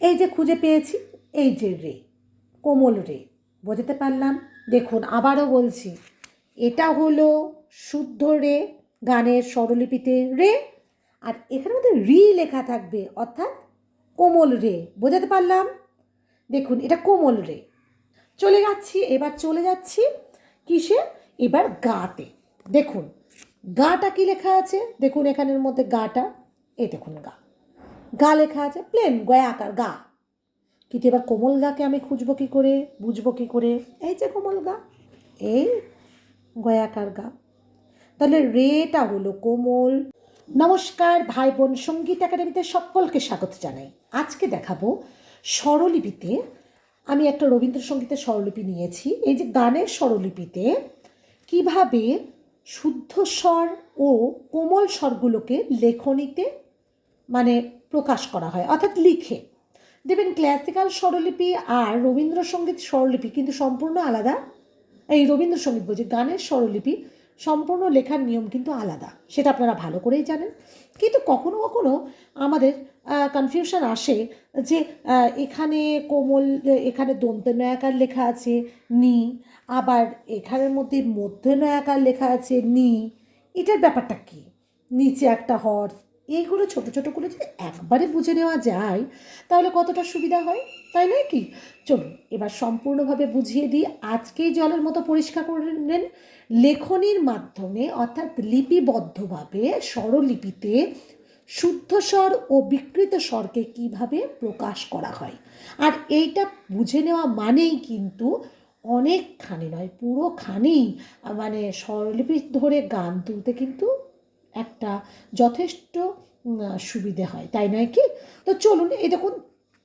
এই যে খুঁজে পেয়েছি, এই যে রে, কোমল রে, বোঝাতে পারলাম। দেখুন, আবারও বলছি, এটা হলো শুদ্ধ রে, গানের স্বরলিপিতে রে, আর এখানে মধ্যে রি লেখা থাকবে, অর্থাৎ কোমল রে, বোঝাতে পারলাম? দেখুন, এটা কোমল রে। চলে যাচ্ছি, এবার চলে যাচ্ছি কিসে? এবার গাতে। দেখুন, গাটা কি লেখা আছে? দেখুন, এখানের মধ্যে গাটা, এই দেখুন গা। গা লেখা আছে প্লেন গয়া আকার, গা। কিন্তু এবার কোমল গাকে আমি খুঁজবো কী করে, বুঝব কী করে? এই যে কোমল গা, এই গয়াকার গা। তাহলে রেটা হলো কোমল। নমস্কার ভাই বোন সংগীত একাডেমিতে সকলকে স্বাগত জানাই। আজকে দেখাবো স্বরলিপিতে আমি একটা রবীন্দ্রসঙ্গীতের স্বরলিপি নিয়েছি। এই যে গানের স্বরলিপিতে কীভাবে শুদ্ধ স্বর ও কোমল স্বরগুলোকে লেখনীতে মানে প্রকাশ করা হয়, অর্থাৎ লিখে। দেখবেন ক্লাসিক্যাল স্বরলিপি আর রবীন্দ্রসঙ্গীত স্বরলিপি কিন্তু সম্পূর্ণ আলাদা। এই রবীন্দ্রসঙ্গীত বলছি, গানের স্বরলিপি সম্পূর্ণ লেখার নিয়ম কিন্তু আলাদা, সেটা আপনারা ভালো করেই জানেন। কিন্তু কখনো কখনো আমাদের কনফিউশন আসে যে এখানে কোমল, এখানে দন্তনয়াকার লেখা আছে, নি, আবার এখানের মধ্যে মধ্যনয়াকার লেখা আছে, নি, এটার ব্যাপারটা কী? নিচে একটা হর্স এইগুলো ছোট ছোট করে যদি একবারে বুঝে নেওয়া যায়, তাহলে কতটা সুবিধা হয়? তাই নয় কি? চলুন, এবার সম্পূর্ণভাবে বুঝিয়ে দিই আজকেই জলের মতো পরিষ্কার করে নেন। লেখনির মাধ্যমে, অর্থাৎ লিপিবদ্ধভাবে, স্বরলিপিতে শুদ্ধ স্বর ও বিকৃত স্বরকে কীভাবে প্রকাশ করা হয়? আর এইটা বুঝে নেওয়া মানেই কিন্তু অনেকখানি নয়, পুরোখানি মানে স্বরলিপি ধরে গান তুলতে কিন্তু একটা যথেষ্ট সুবিধে হয়, তাই নয় কি? তো চলুন, এই দেখুন,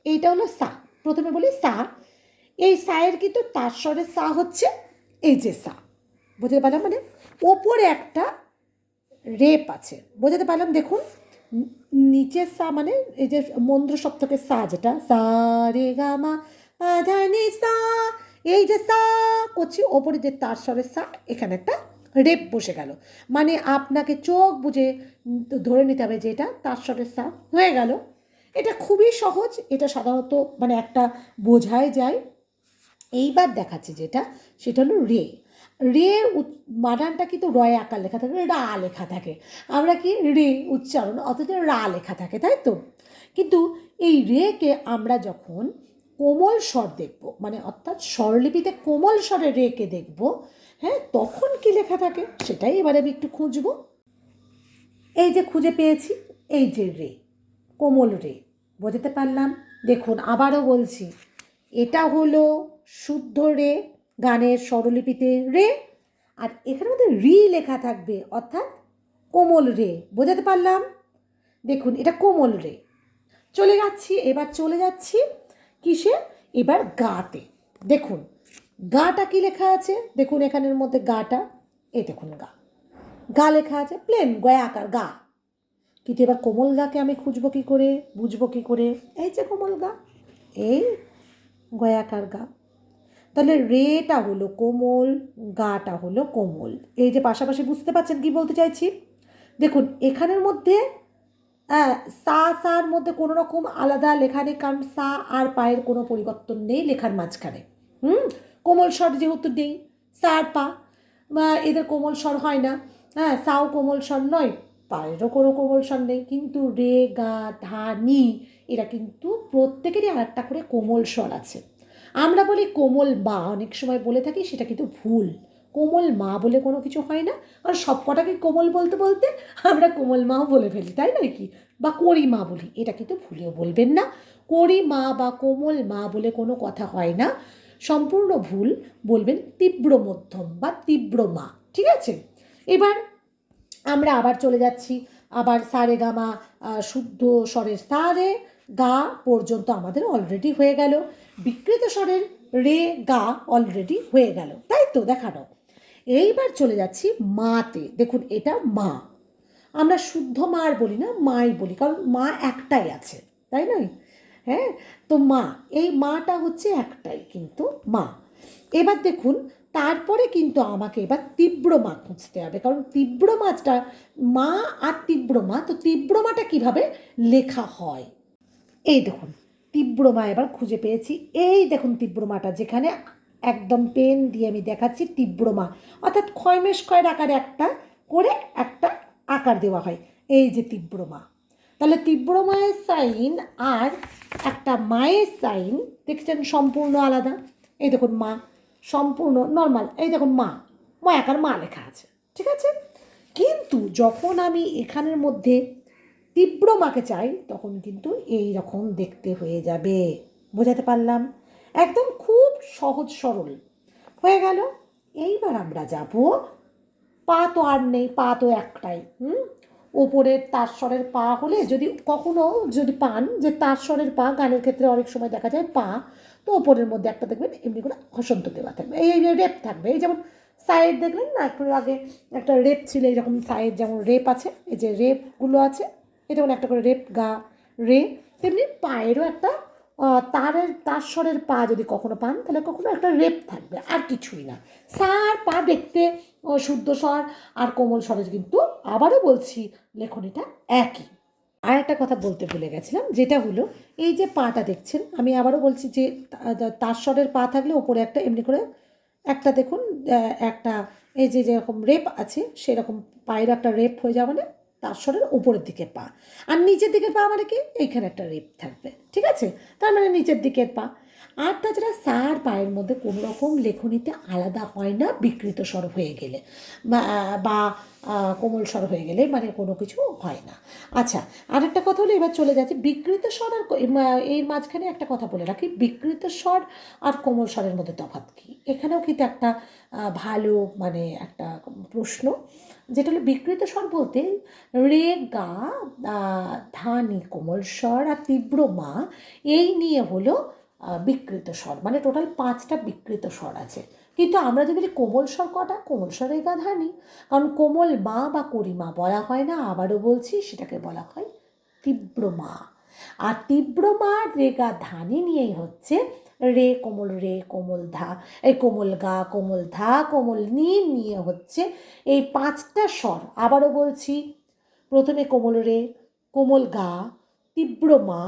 এইটা হলো সা। প্রথমে বলি সা। এই সায়ের কিন্তু তার স্বরের সা হচ্ছে, এই যে সা। বুঝতে পারলাম? মানে ওপরে একটা রেপ আছে। বোঝাতে পারলাম? দেখুন নিচের সা মানে এই যে মন্দ্র সপ্তকের সা যেটা, সা রে গা মা পা সা, এই যে সা, করছি, ওপরে যে তার স্বরের সা, এখানে একটা রেপ বসে গেল। মানে আপনাকে চোখ বুঝে ধরে নিতে হবে যে এটা তার স্বরের সা হয়ে গেল। এটা খুবই সহজ, এটা সাধারণত মানে একটা বোঝাই যায়। এইবার দেখাচ্ছে যেটা, সেটা হলো রে। রে বানানটা কিন্তু রয় আকার লেখা থাকে, রা লেখা থাকে। আমরা কি রে উচ্চারণ, অথচ রা লেখা থাকে, তাই তো? কিন্তু এই রেকে আমরা যখন কোমল স্বর দেখব মানে অর্থাৎ স্বরলিপিতে কোমল স্বরে রেকে দেখব হ্যাঁ তখন কি লেখা থাকে? সেটাই এবারে আমি একটু খুঁজবো। এই যে খুঁজে পেয়েছি, এই যে রে, কোমল রে, বোঝাতে পারলাম। দেখুন, আবারও বলছি, এটা হলো শুদ্ধ রে, গানের স্বরলিপিতে রে, আর এখানে মধ্যে রি লেখা থাকবে, অর্থাৎ কোমল রে, বোঝাতে পারলাম? দেখুন, এটা কোমল রে। চলে যাচ্ছি, এবার চলে যাচ্ছি কিসে? এবার গাতে। দেখুন গাটা কি লেখা আছে? দেখুন এখানের মধ্যে গাটা, এই দেখুন গা। গা লেখা আছে প্লেন গয়া আকার গা। কিন্তু এবার কোমল গাকে আমি খুঁজবো কী করে, বুঝব কী করে? এই যে কোমল গা, এই গয়াকার গা। তাহলে রেটা হলো কোমল, গাটা হলো কোমল। এই যে পাশাপাশি বুঝতে পারছেন কি বলতে চাইছি? দেখুন, এখানের মধ্যে সা, সার মধ্যে কোনো রকম আলাদা লেখা নেই, কারণ সা আর পায়ের কোনো পরিবর্তন নেই লেখার মাঝখানে। হুম? কোমল স্বর যেহেতু নেই সা আর পা এদের কোমল স্বর হয় না। হ্যাঁ সাও কোমল স্বর নয়, পায়েরও কোনো কোমল স্বর নেই, কিন্তু রে, গা, ধা, নি, এরা কিন্তু প্রত্যেকেরই আর একটা করে কোমল স্বর আছে। আমরা বলি কোমল মা, অনেক সময় বলে থাকি সেটা কিন্তু ভুল। কোমল মা বলে কোনো কিছু হয় না, আর সব কটাকে কোমল বলতে বলতে আমরা কোমল মাও বলে ফেলি, তাই নয় কি? বা করি মা বলি, এটা কিন্তু ভুলেও বলবেন না। করি মা বা কোমল মা বলে কোনো কথা হয় না। সম্পূর্ণ ভুল বলবেন তীব্র মধ্যম বা তীব্র মা, ঠিক আছে? এবার আমরা আবার চলে যাচ্ছি, আবার সারে গামা শুদ্ধ স্বরের সারে গা পর্যন্ত আমাদের অলরেডি হয়ে গেল। বিকৃত স্বরের রে গা অলরেডি হয়ে গেল, তাই তো দেখানো? এইবার চলে যাচ্ছি মাতে, দেখুন এটা মা। আমরা শুদ্ধ মার বলি না, মাই বলি, কারণ মা একটাই আছে, তাই নয়? হ্যাঁ? তো মা, এই মাটা হচ্ছে একটাই কিন্তু মা। এবার দেখুন, তারপরে কিন্তু আমাকে এবার তীব্র মা খুঁজতে হবে। কারণ তীব্র মাছটা, মা আর তীব্র মা, তো তীব্র মাটা কীভাবে লেখা হয়? এই দেখুন, তীব্র মা এবার খুঁজে পেয়েছি। এই দেখুন তীব্র মাটা, যেখানে একদম পেন দিয়ে আমি দেখাচ্ছি তীব্র মা। অর্থাৎ ক্ষয়মেশ ক্ষয়ের আকারে একটা করে একটা আকার দেওয়া হয়। এই যে তীব্রমা তাহলে তীব্র মায়ের সাইন আর একটা মায়ের সাইন দেখছেন, সম্পূর্ণ আলাদা। এই দেখুন মা, সম্পূর্ণ নর্মাল এই দেখুন মা মা একার মা লেখা আছে, ঠিক আছে? কিন্তু যখন আমি এখানের মধ্যে তীব্র মাকে চাই, তখন কিন্তু এই রকম দেখতে হয়ে যাবে। বোঝাতে পারলাম? একদম খুব সহজ সরল। হয়ে গেল। এইবার আমরা যাব, পা তো আর নেই, পা তো একটাই, হুম? ওপরের তারস্বরের পা হলে যদি কখনো যদি পান, যে তারস্বরের পা গানের ক্ষেত্রে অনেক সময় দেখা যায় পা, তো ওপরের মধ্যে একটা দেখবেন এমনি করে হসন্ত দেওয়া থাকবে। এই রেপ থাকবে, এই যেমন সাইড দেখলেন না, একটু আগে একটা রেপ ছিল, এরকম সাইড যেমন রেপ আছে, এই যে রেপগুলো আছে, এটা যেমন একটা করে রেপ গা, রে, তেমনি পায়েরও একটা তারের তারস্বরের পা যদি কখনো পান, তাহলে কখনো একটা রেপ থাকবে, আর কিছুই না। সার পা দেখতে শুদ্ধ স্বর, আর কোমল স্বরের কিন্তু আবারও বলছি, লেখনীটা একই। আর একটা কথা বলতে ভুলে গেছিলাম, যেটা হলো, এই যে পাটা দেখছেন, আমি আবারও বলছি যে, তা- তারস্বরের পা থাকলে ওপরে একটা, এমনি করে একটা দেখুন একটা, এই যে যেরকম রেপ আছে, সেরকম পায়ের একটা রেপ হয়ে যাবে না তারস্বরের উপরের দিকে পা। আর নিচের দিকে পা মানে কি? এইখানে একটা রেপ থাকবে। ঠিক আছে? তার মানে নিচের দিকের পা। আর তাছাড়া সার পায়ের মধ্যে কোনো রকম লেখনীতে আলাদা হয় না, বিকৃত স্বর হয়ে গেলে। বা কোমল স্বর হয়ে গেলে মানে কোনো কিছু হয় না। আচ্ছা আর একটা কথা হলো, এবার চলে যাচ্ছে। বিকৃত স্বর আর এর মাঝখানে একটা কথা বলে রাখি। বিকৃত স্বর আর কোমল স্বরের মধ্যে তফাৎ কী? এখানেও কিন্তু একটা ভালো মানে একটা প্রশ্ন। যেটা হলো বিকৃত স্বর বলতে রে, গা ধানি, কোমল স্বর আর তীব্র মা, এই নিয়ে হলো বিকৃত স্বর। মানে টোটাল পাঁচটা বিকৃত স্বর আছে। কিন্তু আমরা যদি বলি কোমল স্বর কটা, কোমল স্বরে গা, ধানি। কারণ কোমল মা বা করিমা বলা হয় না, আবারও বলছি, সেটাকে বলা হয় তীব্র মা। আর তীব্র মা রেগা ধানি নিয়েই হচ্ছে রে কোমল রে কোমল ধা। এই কোমল গা, কোমল ধা, কোমল নি, নিয়ে হচ্ছে এই পাঁচটা স্বর। আবারও বলছি, প্রথমে কোমল রে, কোমল গা, তীব্র মা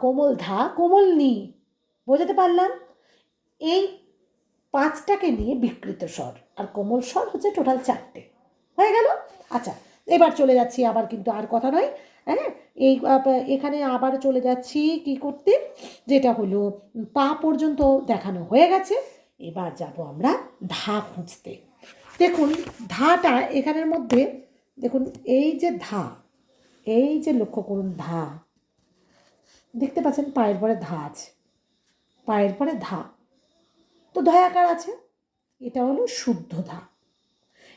কোমল ধা, কোমল নি। বোঝাতে পারলাম? এই পাঁচটাকে নিয়ে বিকৃত স্বর, আর কোমল স্বর হচ্ছে টোটাল চারটে। হয়ে গেল? আচ্ছা এবার চলে যাচ্ছি, আবার কিন্তু আর কথা নয়। হ্যাঁ? এই এখানে আবার চলে যাচ্ছি কি করতে? যেটা হলো, পা পর্যন্ত দেখানো হয়ে গেছে। এবার যাব আমরা ধা খুঁজতে। দেখুন, ধাটা এখানের মধ্যে, দেখুন, এই যে ধা, এই যে লক্ষ্য করুন ধা। দেখতে পাচ্ছেন, পায়ের পরে ধা আছে। পায়ের পরে ধা। তো ধয়াকার আছে? এটা হলো শুদ্ধ ধা।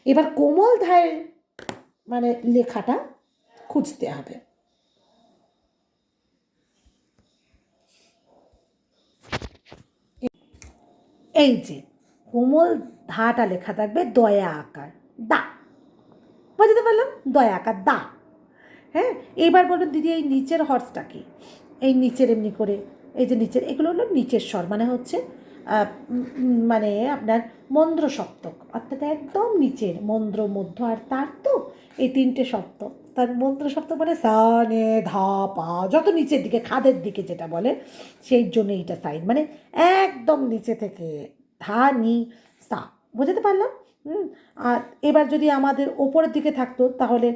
এবার কোমল ধায়ের মানে লেখাটা খুঁজতে হবে। এই যে, কোমল ধাটা লেখা থাকবে দয়া আকার, দা। বুঝতে পারলাম? দয়া আকার, দা। হ্যাঁ এইবার বলুন দিদি, এই নিচের হর্সটা কি? এই নিচের এমনি করে, এই যে নিচের, এগুলো হলো নিচের স্বর মানে হচ্ছে মানে আপনার মন্দ্র সপ্তক অর্থাৎ একদম নিচের, মন্দ্র, মধ্য আর তার তো, এই তিনটে সপ্তক। তার মন্ত্র শব্দ মানে সা নে ধা পা, যত নিচের দিকে, খাদের দিকে যেটা বলে, সেই জন্য এইটা সাইন। মানে একদম নিচে থেকে ধা, নি, সা, বুঝতে পারলাম? আর এবার যদি আমাদের ওপরের দিকে থাকতো, তাহলে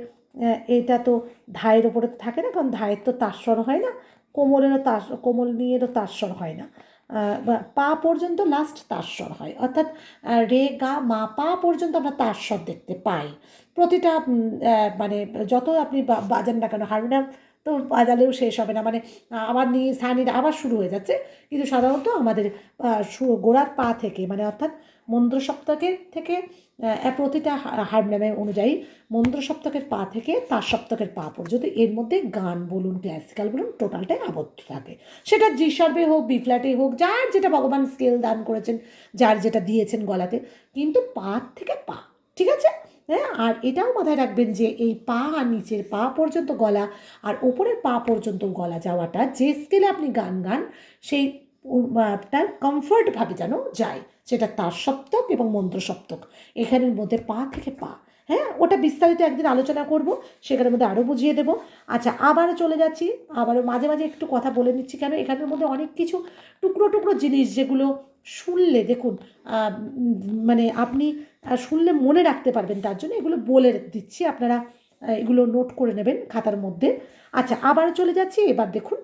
এটা তো ধায়ের ওপরে তো থাকে না, কারণ ধায়ের তো তাস্বর হয় না কোমলেরও তাস কোমল নিয়েরও তাস্বর হয় না। পা পর্যন্ত লাস্ট তারস্বর হয়। অর্থাৎ রে, গা, মা, পা পর্যন্ত আমরা তারস্বর দেখতে পাই। প্রতিটা মানে যত আপনি বাজান না কেন হারমোনিয়াম তো বাজালেও শেষ হবে না। মানে আবার নিয়ে সানির আবার শুরু হয়ে যাচ্ছে। কিন্তু সাধারণত আমাদের গোড়ার পা থেকে মানে অর্থাৎ মন্দ্র সপ্তকের থেকে প্রতিটা হারমোনিয়ামের অনুযায়ী মন্দ্র সপ্তকের পা থেকে তার সপ্তকের পা পর্যন্ত এর মধ্যে গান বলুন ক্লাসিক্যাল বলুন টোটালটাই আবদ্ধ থাকে। সেটা জি শার্পে হোক বি ফ্ল্যাটে হোক, যার যেটা ভগবান স্কেল দান করেছেন, যার যেটা দিয়েছেন গলাতে, কিন্তু পা থেকে পা, ঠিক আছে? হ্যাঁ আর এটাও মাথায় রাখবেন যে এই পা আর নিচের পা পর্যন্ত গলা আর ওপরের পা পর্যন্ত গলা যাওয়াটা যে স্কেলে আপনি গান গান, সেই তার কমফর্টভাবে যেন যায়। সেটা তার সপ্তক এবং মন্ত্র সপ্তক। এখানের মধ্যে পা থেকে পা হ্যাঁ? ওটা বিস্তারিত একদিন আলোচনা করব, সেখানের মধ্যে আরও বুঝিয়ে দেবো। আচ্ছা আবারও চলে যাচ্ছি। আবারও মাঝে মাঝে একটু কথা বলে নিচ্ছি কেন? এখানের মধ্যে অনেক কিছু টুকরো টুকরো জিনিস যেগুলো শুনলে, দেখুন মানে আপনি শুনলে মনে রাখতে পারবেন তার জন্য এগুলো বলে দিচ্ছি। আপনারা এগুলো নোট করে নেবেন খাতার মধ্যে। আচ্ছা আবার চলে যাচ্ছি। এবার দেখুন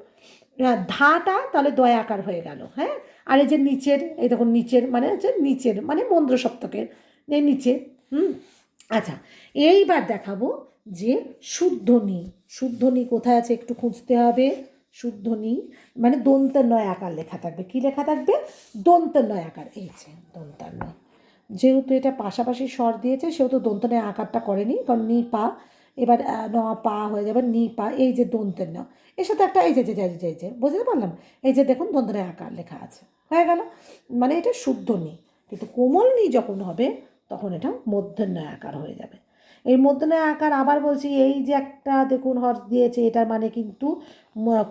ধাটা তাহলে দয়াকার হয়ে গেল হ্যাঁ? আর এই যে নিচের, এই দেখুন নিচের মানে হচ্ছে নিচের মানে মন্দ্র সপ্তকের এই নিচে, হুম? আচ্ছা এইবার দেখাবো যে শুদ্ধনি শুদ্ধনি কোথায় আছে একটু খুঁজতে হবে, শুদ্ধনি মানে দন্তের নয় আকার লেখা থাকবে, কি লেখা থাকবে? দন্তের নয় আকার এই যে দন্তার নয় যেহেতু এটা পাশাপাশি স্বর দিয়েছে, সেহেতু দন্তনের আকারটা করেনি, কারণ নি, পা এবার ন পা হয়ে যাবে, নি পা, এই যে দন্তের ন। এর সাথে একটা এই যে যে যে যে বুঝতে পারলাম? এই যে দেখুন দন্তনের আকার লেখা আছে, হয়ে গেল। মানে এটা শুদ্ধ নি, কিন্তু কোমল নি যখন হবে, তখন এটা মধ্যন্নয় আকার হয়ে যাবে। এই মধ্যন্নয় আকার আবার বলছি, এই যে একটা দেখুন হর্স দিয়েছে এটার মানে কিন্তু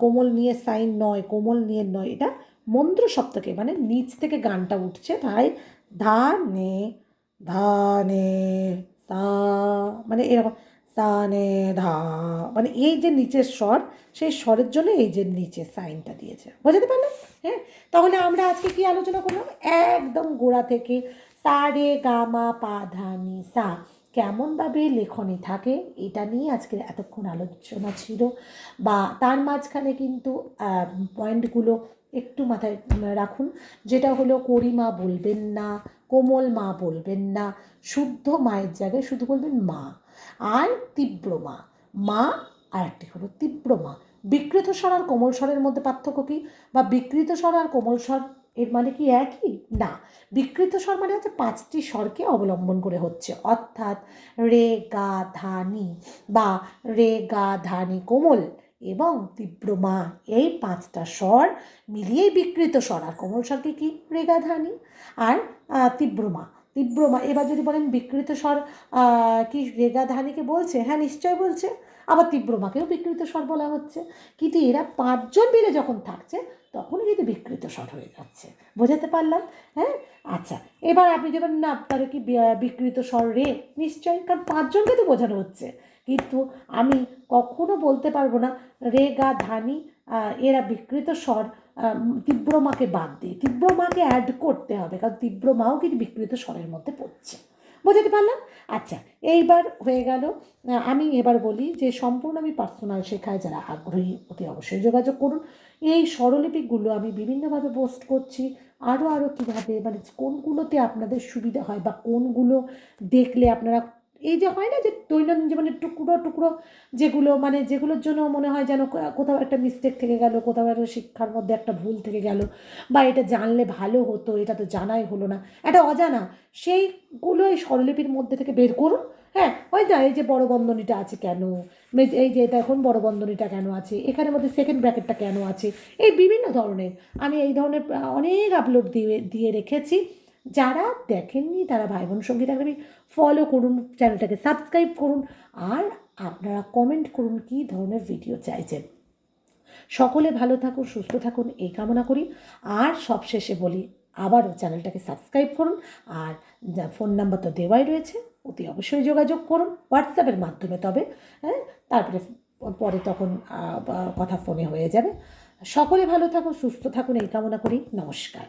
কোমল নিয়ে সাইন নয়, কোমল নিয়ে নয়, এটা মন্ত্র সপ্তকে মানে নিচ থেকে গানটা উঠছে, তাই ধা নে ধা নে, সা মানে এরকম। সা নে ধা মানে এই যে নিচের স্বর, সেই স্বরের জন্য এই যে নিচে সাইনটা দিয়েছে। বোঝাতে পারলাম হ্যাঁ? তাহলে আমরা আজকে কি আলোচনা করলাম? একদম গোড়া থেকে। সা, রে, গা, মা, পা, ধা, নি, সা। কেমনভাবে লেখনী থাকে, এটা নিয়ে আজকে এতক্ষণ আলোচনা ছিল। বা তার মাঝখানে কিন্তু পয়েন্টগুলো একটু মাথায় রাখুন। যেটা হলো করিমা বলবেন না, কোমল মা বলবেন না, শুদ্ধ মায়ের জায়গায় শুধু বলবেন মা। আর তীব্র মা মা আর একটি হলো তীব্র মা বিকৃত স্বর আর কোমল স্বরের মধ্যে পার্থক্য কী? বা বিকৃত স্বর আর কোমল স্বর এর মানে কি একই? না। বিকৃত স্বর মানে হচ্ছে পাঁচটি স্বরকে অবলম্বন করে হচ্ছে। অর্থাৎ রে, গা, ধা, নি বা রে, গা, ধা, নি, কোমল এবং তীব্র মা এই পাঁচটা স্বর মিলিয়েই বিকৃত স্বর। আর কোমল স্বরকে কি? রে, গা আর তীব্র মা তীব্র এবার যদি বলেন বিকৃত স্বর কি রেগা ধানিকে বলছে? হ্যাঁ নিশ্চয় বলছে। আবার তীব্র মাকেও বিকৃত স্বর বলা হচ্ছে। কিন্তু এরা পাঁচজন মিলে যখন থাকছে তখন কিন্তু বিকৃত স্বর হয়ে যাচ্ছে। বোঝাতে পারলাম? হ্যাঁ? আচ্ছা এবার আপনি যখন না তাহলে কি বিকৃত স্বর রে? নিশ্চয়ই, কারণ পাঁচজনকে তো বোঝানো হচ্ছে। কিন্তু আমি কখনো বলতে পারব না রে গা ধানি এরা বিকৃত স্বর। তীব্র মাকে বাদ দিয়ে, তীব্র মাকে অ্যাড করতে হবে, কারণ তীব্র মাও কিন্তু বিকৃত স্বরের মধ্যে পড়ছে। বোঝাতে পারলাম? আচ্ছা এইবার হয়ে গেল আমি এবার বলি যে সম্পূর্ণ আমি পার্সোনাল শেখায় যারা আগ্রহী, অতি অবশ্যই যোগাযোগ করুন। এই স্বরলিপিগুলো আমি বিভিন্নভাবে পোস্ট করছি আরও আরও কীভাবে মানে কোনগুলোতে আপনাদের সুবিধা হয় বা কোনগুলো দেখলে আপনারা এই যে হয় না যে দৈনন্দিন জীবনে টুকরো টুকরো যেগুলো মানে যেগুলোর জন্য মনে হয় যেন কোথাও একটা মিস্টেক থেকে গেল, কোথাও একটা শিক্ষার মধ্যে একটা ভুল থেকে গেল, বা এটা জানলে ভালো হতো, এটা তো জানাই হলো না। একটা অজানা সেইগুলো এই স্বরলিপির মধ্যে থেকে বের করুন হ্যাঁ? ওই না এই যে বড় বন্ধনীটা আছে কেন? এই যে এটা এখন বড় বন্ধনীটা কেন আছে? এখানের মধ্যে সেকেন্ড ব্র্যাকেটটা কেন আছে? এই বিভিন্ন ধরনের, আমি এই ধরনের অনেক আপলোড দিয়ে দিয়ে রেখেছি। যারা দেখেননি তারা ভাই বোন সংগীত একাডেমি ফলো করুন চ্যানেলটাকে সাবস্ক্রাইব করুন আর আপনারা কমেন্ট করুন কী ধরনের ভিডিও চাইছেন। সকলে ভালো থাকুন, সুস্থ থাকুন, এই কামনা করি। আর সবশেষে বলি, আবারও চ্যানেলটাকে সাবস্ক্রাইব করুন আর ফোন নাম্বার তো দেওয়াই রয়েছে, অতি অবশ্যই যোগাযোগ করুন হোয়াটসঅ্যাপের মাধ্যমে তবে হ্যাঁ? তারপরে পরে তখন কথা ফোনে হয়ে যাবে। সকলে ভালো থাকুন, সুস্থ থাকুন, এই কামনা করি। নমস্কার।